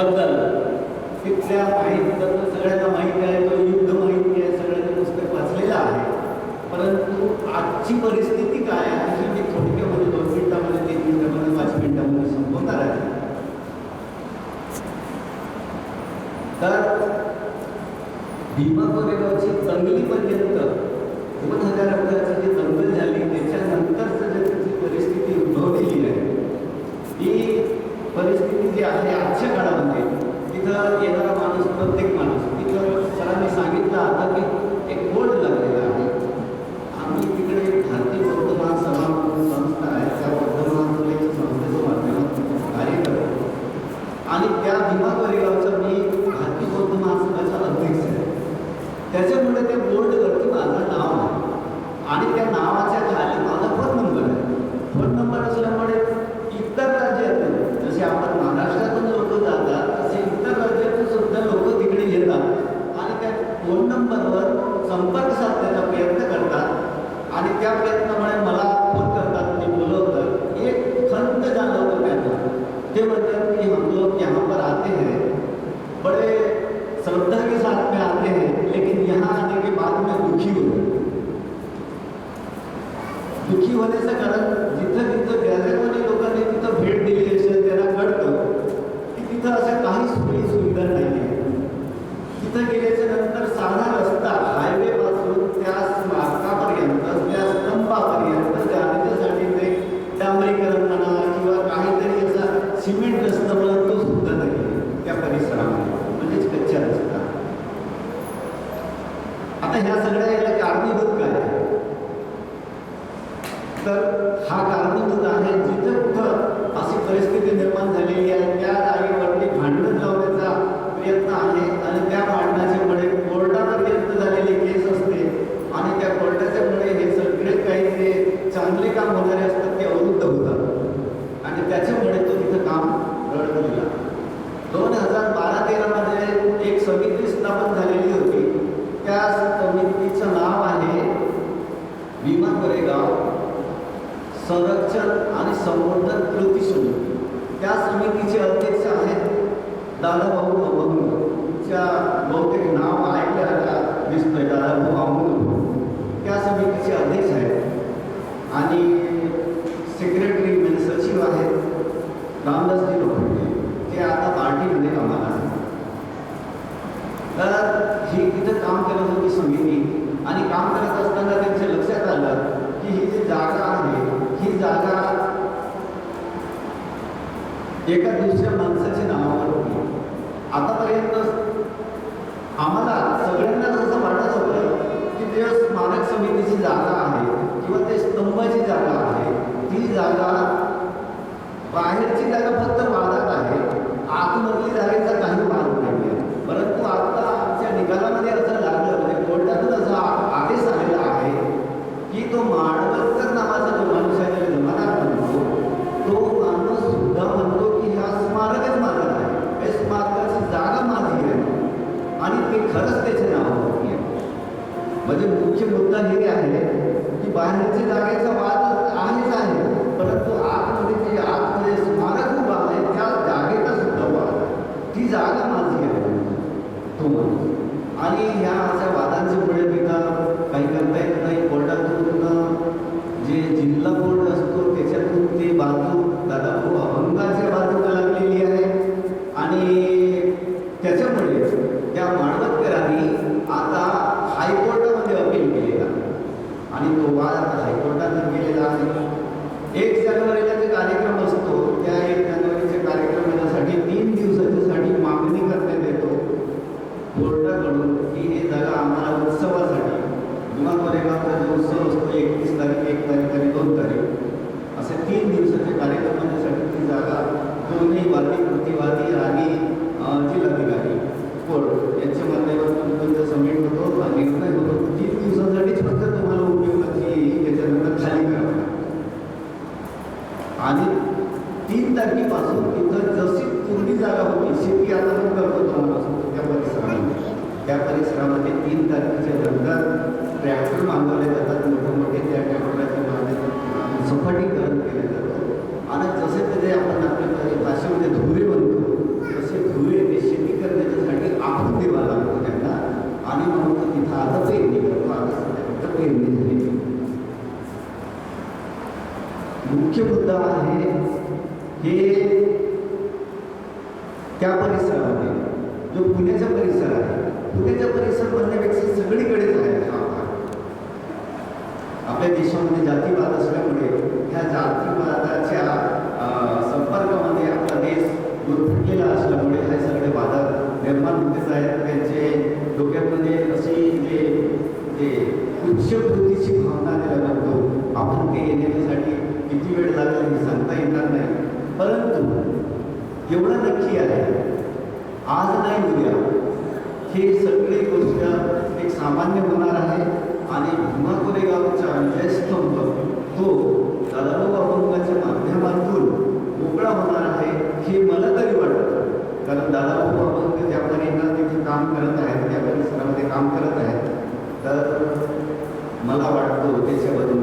बद्दल तिथल्या माहितीबद्दल सगळ्यांना माहिती आहे तो युद्ध माहिती आहे सगळ्यांनी पुस्तक वाचलेलं आहे. परंतु आजची परिस्थिती काय आहे? ही मी थोडक्यामध्ये म्हणजे दोन मिनिटामध्ये तीन मिनिटामध्ये पाच मिनिटामध्ये संपवणार आहे. तर भीमा कोरेगावची चांगली पर्यंत पर आते हैं। बड़े श्रद्धा के साथ में आते हैं, लेकिन यहाँ आने के बाद में दुखी हो दुखी होने से कारण जितने जितने गहरे लोकांनी आहे म्हणजेच कच्चा रस्ता. आता ह्या सगळ्या याला कारणीभूत काय तर हा कारणीभूत आहे जिथं कुठं अशी परिस्थिती निर्माण झालेली आहे त्या जागेवरती भांडण लावण्याचा प्रयत्न आहे आणि त्या भांडणाचे मुळे कोर्टापर्यंत झालेली केस असते आणि त्या कोर्टाच्या मुळे हे सगळे काही जे चांगले काम होणारे असतात ते अवरुद्ध होतात. आणि त्याच्यामुळे तो तिथं काम रद्द दोन हजार बारा तेरामध्ये एक समिती स्थापन झालेली होती. त्या समितीचं नाव आहे भीमा कोरेगाव संरक्षण आणि संवर्धन कृती समिती. त्या समितीचे अध्यक्ष आहेत दादाभाऊ अभंग च्या बहुतेक नाव ऐकलं आता दिसतंय दादाभाऊ अभंग त्या समितीचे अध्यक्ष आहेत आणि सेक्रेटरी म्हणजे सचिव आहेत रामदासजी लोखंडे ते आता पार्टीमध्ये कामाला आहेत तर ही तिथं काम करत होती समिती आणि काम करत असताना त्यांच्या लक्षात आलं की ही जी जागा आहे ही जागा एका दुसऱ्या माणसाच्या नावावर होती. आतापर्यंत आम्हाला सगळ्यांना असं वाटत होतं की ते स्मारक समितीची जागा आहे किंवा ते स्तंभाची जागा आहे ती जागा बाहेरची जागा फक्त वादात आहे आतमधली जागेचा काही वाद आणि ते खरंच त्याचे नाव म्हणजे मुख्य मुद्दा हे आहे की बाहेरच्या जागेचा वाद आहेच आहे परंतु आतमध्ये जे आतमध्ये स्मारक उभा आहे त्या जागेचा सुद्धा वाद ती जागा माझी आहे तो आणि ह्या अशा वादांचे मुळे तिथं काही करता येत नाही कोर्टातून जे जिल्हा कोर्ट असतो त्याच्यातून ते बाजू दादा खूप अभंगाच्या बाजूला लागलेली आहे आणि त्याच्यामुळे त्या माणवतकरांनी आता हायकोर्टामध्ये अपील केलेला आहे. आणि तो वाद आता हायकोर्टात गेलेला आहे एक जानेवारीला जे कार्यक्रम असतो त्या एक जानेवारीच्या कार्यक्रमासाठी तीन दिवसाच्यासाठी मागणी करण्यात येतो कोर्टाकडून की ही जागा आम्हाला उत्सवासाठी भीमा कोरेगावचा जो उत्सव एकतीस तारीख एक तारीख आणि दोन तारीख. असे तीन दिवसाच्या कार्यक्रमासाठी ती जागा दोन्ही वादी प्रतिवादी आणि जिल्हाधिकारी. कोर्ट यांच्या माध्यमातून तुमचा सबमिट होतो आणि निर्णय होतो तीन दिवसासाठीच फक्त तुम्हाला उपयोगाची त्याच्यानंतर खाली करावं आणि तीन तारखेपासून तिथं जशी पूर्वी जागा होती शेती आता पण करतो तुम्हाला त्या परिसरामध्ये. त्या परिसरामध्ये तीन तारखेच्या नंतर ट्रॅक्टर बांधवले जातात मोठे मोठे त्या ट्रॅक्टरच्या मागे सफटीकरण केले जातं. आणि जसे तसे आपण आपल्या भाषेमध्ये धुरे बनतो तसे धुरे ते शेती करण्याच्यासाठी आखून देवा लागतो त्यांना. आणि म्हणून तिथं आता पेरणी करतो आता पेरणी झाली. मुख्य मुद्दा आहे हे त्या परिसरामध्ये जो पुण्याचा परिसर आहे पुण्याचा परिसर बनण्यापेक्षा सगळीकडे देशामध्ये जातीवाद असल्यामुळे ह्या जातीवादाच्या संपर्कामध्ये आपला देश गुरफटलेला असल्यामुळे हे सगळे वादळ निर्माण होतेच आहेत त्यांचे डोक्यामध्ये अशी जे जे भावना त्याला म्हणतो आपण ते येण्यासाठी किती वेळ लागेल हे सांगता येणार नाही। परंतु एवढं नक्की आहे आज नाही उद्या हे सगळी गोष्ट एक सामान्य होणार आहे आणि भीमा कोरेगावचा विजयस्तंभ तो दादाभाऊ अभंगाच्या माध्यमातून मोकळा होणार आहे हे मला तरी वाटतं. कारण दादाभाऊ अभंग ज्या परीनं तिथे काम करत आहेत त्या परिसरामध्ये काम करत आहेत तर मला वाटतं त्याच्यामधून